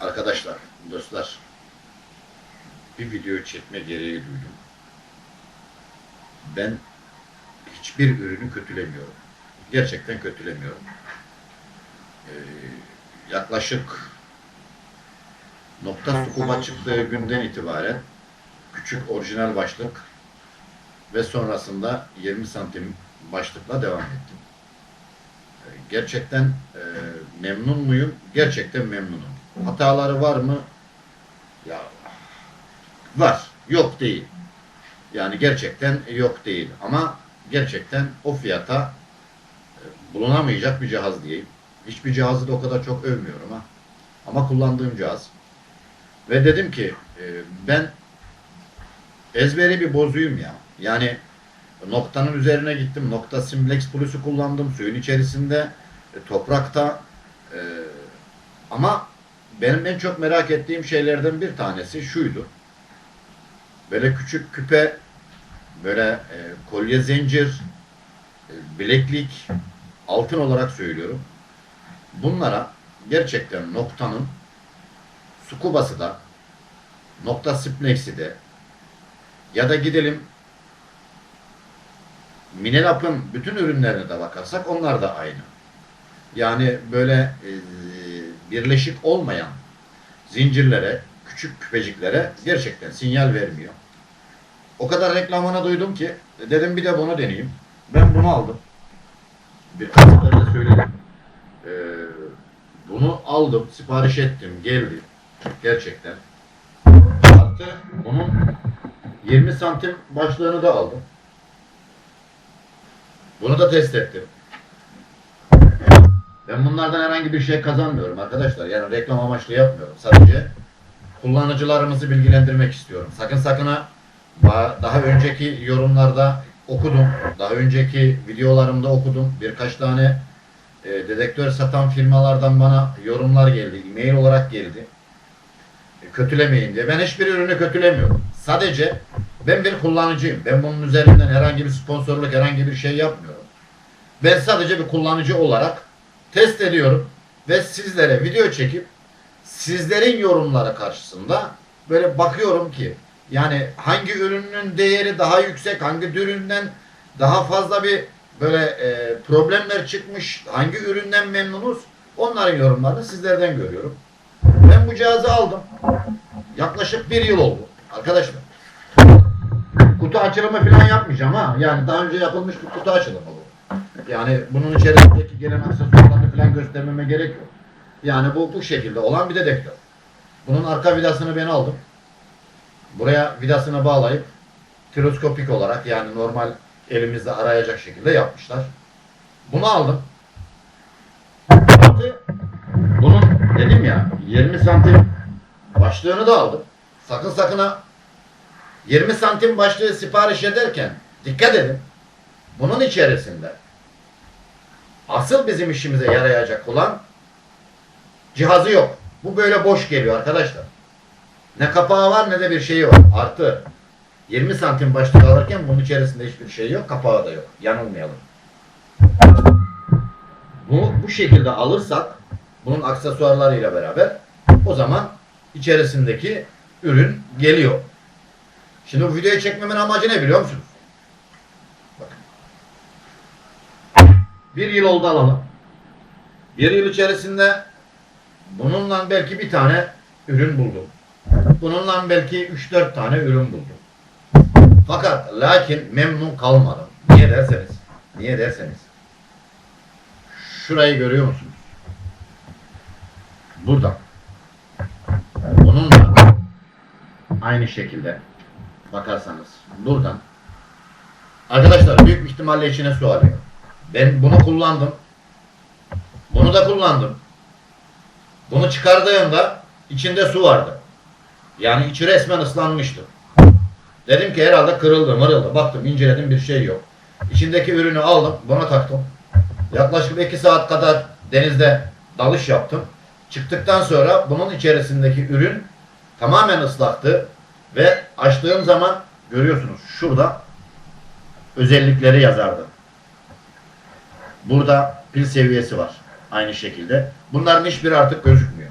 Arkadaşlar, dostlar, bir video çekme gereği duydum. Ben hiçbir ürünü kötülemiyorum. Gerçekten kötülemiyorum. Ee, yaklaşık nokta scuba çıktığı günden itibaren küçük orijinal başlık ve sonrasında 20 santim başlıkla devam ettim. Ee, Gerçekten e, memnun muyum? Gerçekten memnunum. Hataları var mı? Ya var. Yok değil. Yani gerçekten yok değil. Ama gerçekten o fiyata e, bulunamayacak bir cihaz diyeyim. Hiçbir cihazı da o kadar çok övmüyorum ha. Ama kullandığım cihaz. Ve dedim ki e, ben ezberi bir bozuyum ya. Yani noktanın üzerine gittim. Nokta Simplex Plus'u kullandım. Suyun içerisinde, e, toprakta. ama benim en çok merak ettiğim şeylerden bir tanesi şuydu. Böyle küçük küpe, böyle e, kolye zincir, e, bileklik, altın olarak söylüyorum. Bunlara gerçekten noktanın Sukubası da, nokta Simplex'i de ya da gidelim Minelap'ın bütün ürünlerine de bakarsak onlar da aynı. Yani böyle e, birleşik olmayan zincirlere, küçük küpeciklere gerçekten sinyal vermiyor. O kadar reklamını duydum ki dedim bir de bunu deneyeyim. Ben bunu aldım. Sefer de söyledim. Ee, bunu aldım, sipariş ettim, geldi. Gerçekten. Artı bunun 20 santim başlığını da aldım. Bunu da test ettim. Ben bunlardan herhangi bir şey kazanmıyorum arkadaşlar. Yani reklam amaçlı yapmıyorum. Sadece kullanıcılarımızı bilgilendirmek istiyorum. Sakın sakına daha önceki yorumlarda okudum. Daha önceki videolarımda okudum. Birkaç tane e, dedektör satan firmalardan bana yorumlar geldi. E-mail olarak geldi. E, kötülemeyin diye. Ben hiçbir ürünü kötülemiyorum. Sadece ben bir kullanıcıyım. Ben bunun üzerinden herhangi bir sponsorluk, herhangi bir şey yapmıyorum. Ben sadece bir kullanıcı olarak test ediyorum ve sizlere video çekip sizlerin yorumları karşısında böyle bakıyorum ki yani hangi ürünün değeri daha yüksek, hangi üründen daha fazla bir böyle e, problemler çıkmış, hangi üründen memnunuz onların yorumlarını sizlerden görüyorum. Ben bu cihazı aldım. Yaklaşık bir yıl oldu arkadaşlar. Kutu açılımı falan yapmayacağım ha. Yani daha önce yapılmış bir kutu açılımı. Yani bunun içerisindeki gelen aksesuarlarını falan göstermeme gerek yok. Yani bu bu şekilde olan bir dedektör. Bunun arka vidasını ben aldım. Buraya vidasını bağlayıp teleskopik olarak yani normal elimizde arayacak şekilde yapmışlar. Bunu aldım. Bunun dedim ya 20 santim başlığını da aldım. Sakın sakın ha 20 santim başlığı sipariş ederken dikkat edin. Bunun içerisinde asıl bizim işimize yarayacak olan cihazı yok. Bu böyle boş geliyor arkadaşlar. Ne kapağı var ne de bir şeyi var. Artı 20 santim başlık alırken bunun içerisinde hiçbir şey yok. Kapağı da yok. Yanılmayalım. Bunu bu şekilde alırsak bunun aksesuarlarıyla beraber o zaman içerisindeki ürün geliyor. Şimdi bu videoyu çekmemin amacı ne biliyor musunuz? Bir yıl oldu alalım. Bir yıl içerisinde bununla belki bir tane ürün buldum. Bununla belki 3-4 tane ürün buldum. Fakat lakin memnun kalmadım. Niye derseniz? Niye derseniz? Şurayı görüyor musunuz? Burada. Bununla aynı şekilde bakarsanız buradan arkadaşlar büyük ihtimalle içine su alıyor. Ben bunu kullandım. Bunu da kullandım. Bunu çıkardığımda içinde su vardı. Yani içi resmen ıslanmıştı. Dedim ki herhalde kırıldı mırıldı. Baktım inceledim bir şey yok. İçindeki ürünü aldım buna taktım. Yaklaşık 2 saat kadar denizde dalış yaptım. Çıktıktan sonra bunun içerisindeki ürün tamamen ıslaktı. Ve açtığım zaman görüyorsunuz şurada özellikleri yazardı. Burada pil seviyesi var. Aynı şekilde. Bunların hiçbiri artık gözükmüyor.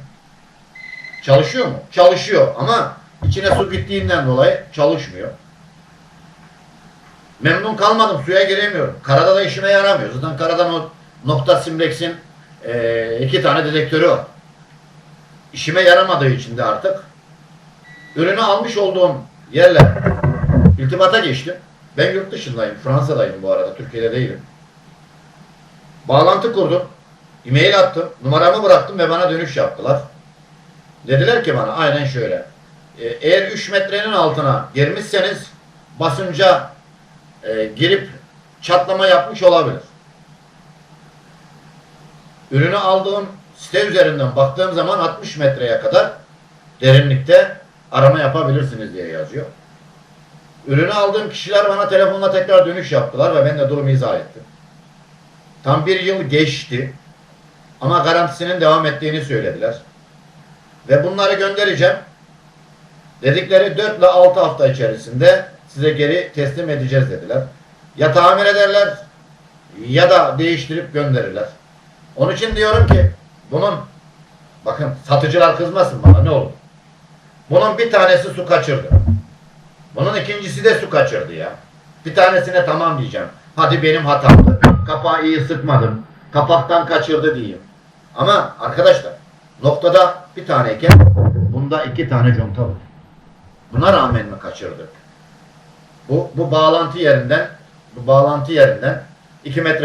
Çalışıyor mu? Çalışıyor ama içine su gittiğinden dolayı çalışmıyor. Memnun kalmadım. Suya giremiyorum. Karada da işime yaramıyor. Zaten karadan o nokta simleksin eee, iki tane dedektörü var. İşime yaramadığı için de artık ürünü almış olduğum yerle irtibata geçtim. Ben yurt dışındayım. Fransa'dayım bu arada. Türkiye'de değilim. Bağlantı kurdum. E-mail attım. Numaramı bıraktım ve bana dönüş yaptılar. Dediler ki bana aynen şöyle. E, Eğer 3 metrenin altına girmişseniz basınca e, girip çatlama yapmış olabilir. Ürünü aldığım site üzerinden baktığım zaman 60 metreye kadar derinlikte arama yapabilirsiniz diye yazıyor. Ürünü aldığım kişiler bana telefonla tekrar dönüş yaptılar ve ben de durumu izah ettim. Tam bir yıl geçti ama garantisinin devam ettiğini söylediler. Ve bunları göndereceğim. Dedikleri 4 ile 6 hafta içerisinde size geri teslim edeceğiz dediler. Ya tamir ederler ya da değiştirip gönderirler. Onun için diyorum ki bunun bakın satıcılar kızmasın bana ne olur. Bunun bir tanesi su kaçırdı. Bunun ikincisi de su kaçırdı ya. Bir tanesine tamam diyeceğim. Hadi benim hatamdı. Kapağı iyi sıkmadım. Kapaktan kaçırdı diyeyim. Ama arkadaşlar noktada bir taneyken bunda iki tane conta var. Buna rağmen mi kaçırdı? Bu, bu bağlantı yerinden bu bağlantı yerinden 2 metre